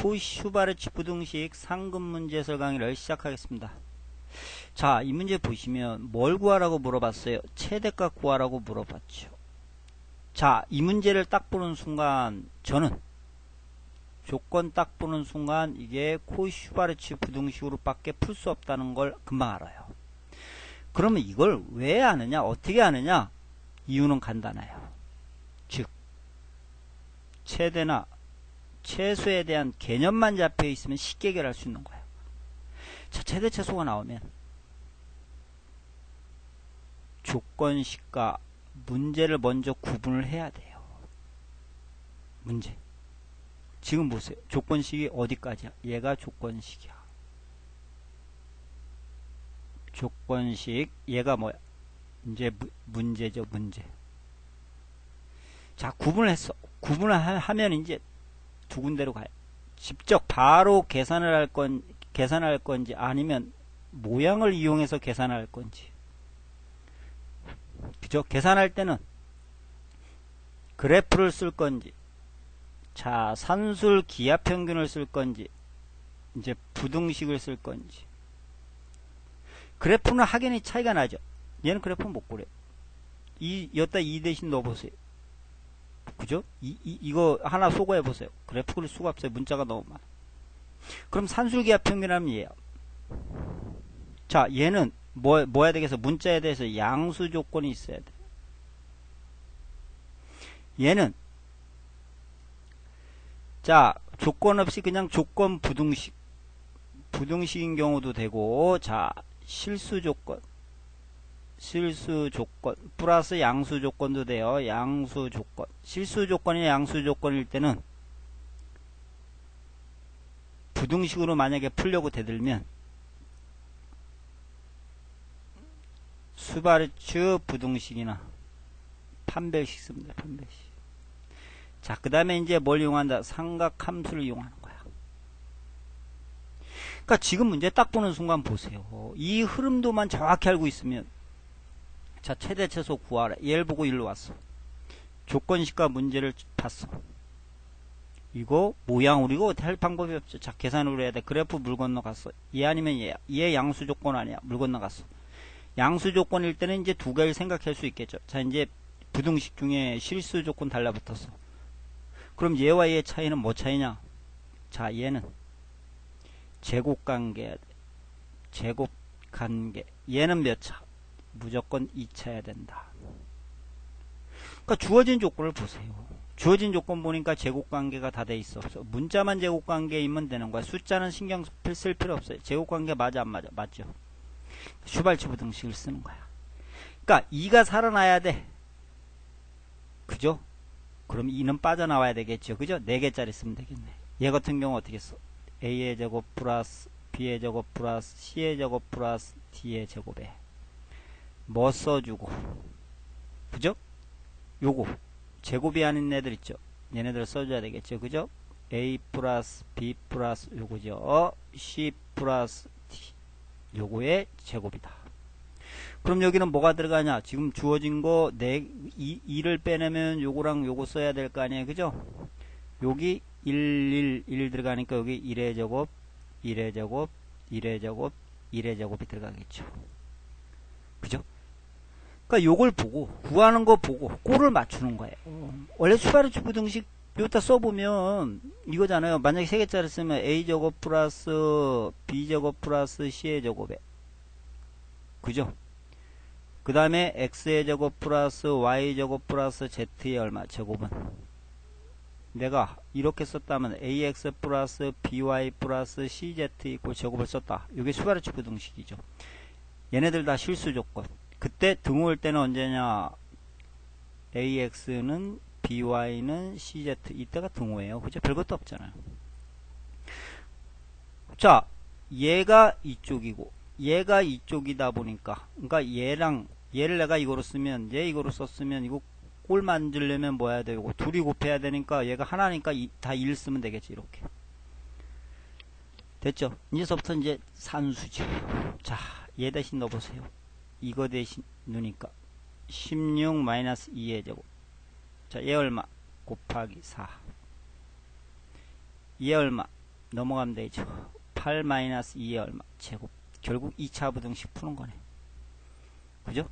코슈바르치 부등식 상금 문제 해설 강의를 시작하겠습니다. 자, 이 문제 보시면 뭘 구하라고 물어봤어요? 최대값 구하라고 물어봤죠. 자, 이 문제를 딱 보는 순간 저는 조건 딱 보는 순간 이게 코슈바르치 부등식으로 밖에 풀 수 없다는 걸 금방 알아요. 그러면 이걸 왜 아느냐? 어떻게 아느냐? 이유는 간단해요. 즉, 최대나 최소에 대한 개념만 잡혀 있으면 쉽게 해결할 수 있는 거예요. 자, 최대 최소가 나오면 조건식과 문제를 먼저 구분을 해야 돼요. 문제. 지금 보세요. 조건식이 어디까지야? 얘가 조건식이야. 조건식 얘가 뭐야? 이제 무, 문제죠, 문제. 자, 구분을 했어. 구분을 하, 면 이제 두 군데로 가요. 직접 바로 계산을 할 건, 계산할 건지 아니면 모양을 이용해서 계산할 건지. 그죠? 계산할 때는 그래프를 쓸 건지, 자, 산술 기압 평균을 쓸 건지, 이제 부등식을 쓸 건지. 그래프는 확연히 차이가 나죠. 얘는 그래프 못 그래. 이, 여기다 2 대신 넣어보세요. 그죠? 이, 이, 이거 하나 소거해 보세요. 그래프 그릴 수가 없어요. 문자가 너무 많아. 그럼 산술기압 평균하면 얘야. 자, 얘는 뭐, 뭐 해야 되겠어? 문자에 대해서 양수 조건이 있어야 돼. 얘는, 자, 조건 없이 그냥 조건 부등식. 부등식인 경우도 되고, 자, 실수 조건. 실수 조건 플러스 양수 조건도 돼요. 양수 조건. 실수 조건이 양수 조건일 때는 부등식으로 만약에 풀려고 대들면 수바르츠 부등식이나 판별식 씁니다. 판별식. 자, 그 다음에 이제 뭘 이용한다? 삼각함수를 이용하는 거야. 그러니까 지금 문제 딱 보는 순간 보세요. 이 흐름도만 정확히 알고 있으면 자, 최대 최소 구하라. 얘를 보고 일로 왔어. 조건식과 문제를 봤어. 이거 모양으로 이거 할 방법이 없죠. 자, 계산으로 해야 돼. 그래프 물 건너갔어. 얘 아니면 얘야. 얘 양수 조건 아니야. 물 건너갔어. 양수 조건일 때는 이제 두 개를 생각할 수 있겠죠. 자, 이제 부등식 중에 실수 조건 달라붙었어. 그럼 얘와 얘의 차이는 뭐 차이냐? 자, 얘는 제곱 관계 제곱 관계. 얘는 몇 차? 무조건 2차야 된다. 그러니까 주어진 조건을 보세요. 주어진 조건 보니까 제곱관계가 다 돼 있어. 문자만 제곱관계이면 되는 거야. 숫자는 신경 쓸 필요 없어요. 제곱관계 맞아 안 맞아? 맞죠. 슈발츠 부 등식을 쓰는 거야. 그러니까 2가 살아나야 돼. 그죠? 그럼 2는 빠져나와야 되겠죠. 그죠? 4개짜리 쓰면 되겠네. 얘 같은 경우 어떻게 써? a의 제곱 플러스 b의 제곱 플러스 c의 제곱 플러스 d의 제곱에 뭐 써주고. 그죠? 요거. 제곱이 아닌 애들 있죠? 얘네들 써줘야 되겠죠? 그죠? a 플러스 b 플러스 요거죠? C 플러스 d. 요거의 제곱이다. 그럼 여기는 뭐가 들어가냐? 지금 주어진 거 4, 2, 2를 빼내면 요거랑 요거 써야 될 거 아니에요? 그죠? 여기 1, 1, 1 들어가니까 여기 1의 제곱 1의 제곱 1의 제곱 1의 제곱이 들어가겠죠. 그죠? 그러니까 요걸 보고 구하는 거 보고 꼴을 맞추는 거예요. 원래 수바르츠 부등식 여기다 써보면 이거잖아요. 만약에 세 개짜리 쓰면 a 제곱 플러스 b 제곱 플러스 c의 제곱에 그죠? 그 다음에 x의 제곱 플러스 y 제곱 플러스 z의 얼마 제곱은 내가 이렇게 썼다면 ax 플러스 by 플러스 cz 이꼴 제곱을 썼다. 이게 수바르츠 부등식이죠. 얘네들 다 실수 조건. 그때 등호일 때는 언제냐? AX는 BY는 CZ. 이때가 등호예요. 그죠? 별것도 없잖아요. 자 얘가 이쪽이고 얘가 이쪽이다 보니까 그러니까 얘랑 얘를 내가 이거로 쓰면 얘 이거로 썼으면 이거 꼴 만들려면 뭐 해야 되고 둘이 곱해야 되니까 얘가 하나니까 이, 다1 쓰면 되겠지 이렇게. 됐죠? 이제서부터 이제 산수죠 자 얘 대신 넣어보세요 이거 대신 누니까 16 마이너스 2의 제곱 자, 얘 얼마? 곱하기 4. 얘 얼마? 넘어가면 되죠. 8 마이너스 2의 얼마? 제곱. 결국 2차 부등식 푸는 거네. 그죠?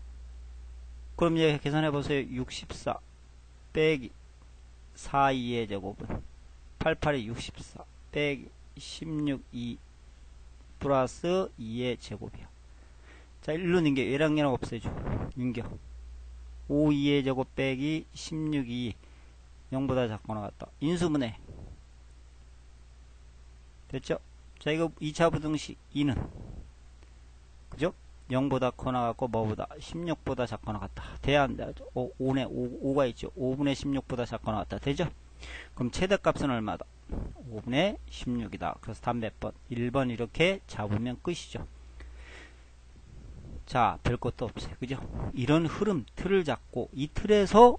그럼 이제 계산해 보세요. 64 빼기 4 2의 제곱은 88이 64 빼기 16 2 플러스 2의 제곱이야. 자, 1로 넘겨. 얘랑 얘랑 없애줘. 넘겨. 5 2의 제곱 빼기 16 2 0보다 작고 나갔다. 인수분해. 됐죠? 자, 이거 2차 부등식 2는 그죠? 0보다 커 나갔고 뭐보다 16보다 작고 나갔다. 돼야 안 돼. 5, 5네 5, 5가 있죠. 5분의 16보다 작고 나갔다. 되죠? 그럼 최대값은 얼마다? 5분의 16이다. 그래서 답 몇 번? 1번 이렇게 잡으면 끝이죠. 자, 별 것도 없어요. 그죠? 이런 흐름, 틀을 잡고 이 틀에서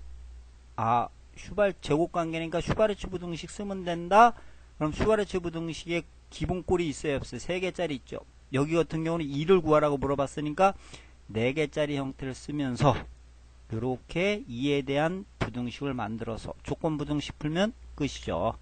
아, 슈발 제곱 관계니까 슈바르츠 부등식 쓰면 된다. 그럼 슈바르츠 부등식의 기본꼴이 있어요, 없어요? 3개짜리 있죠. 여기 같은 경우는 2를 구하라고 물어봤으니까 4개짜리 형태를 쓰면서 이렇게 2에 대한 부등식을 만들어서 조건 부등식 풀면 끝이죠.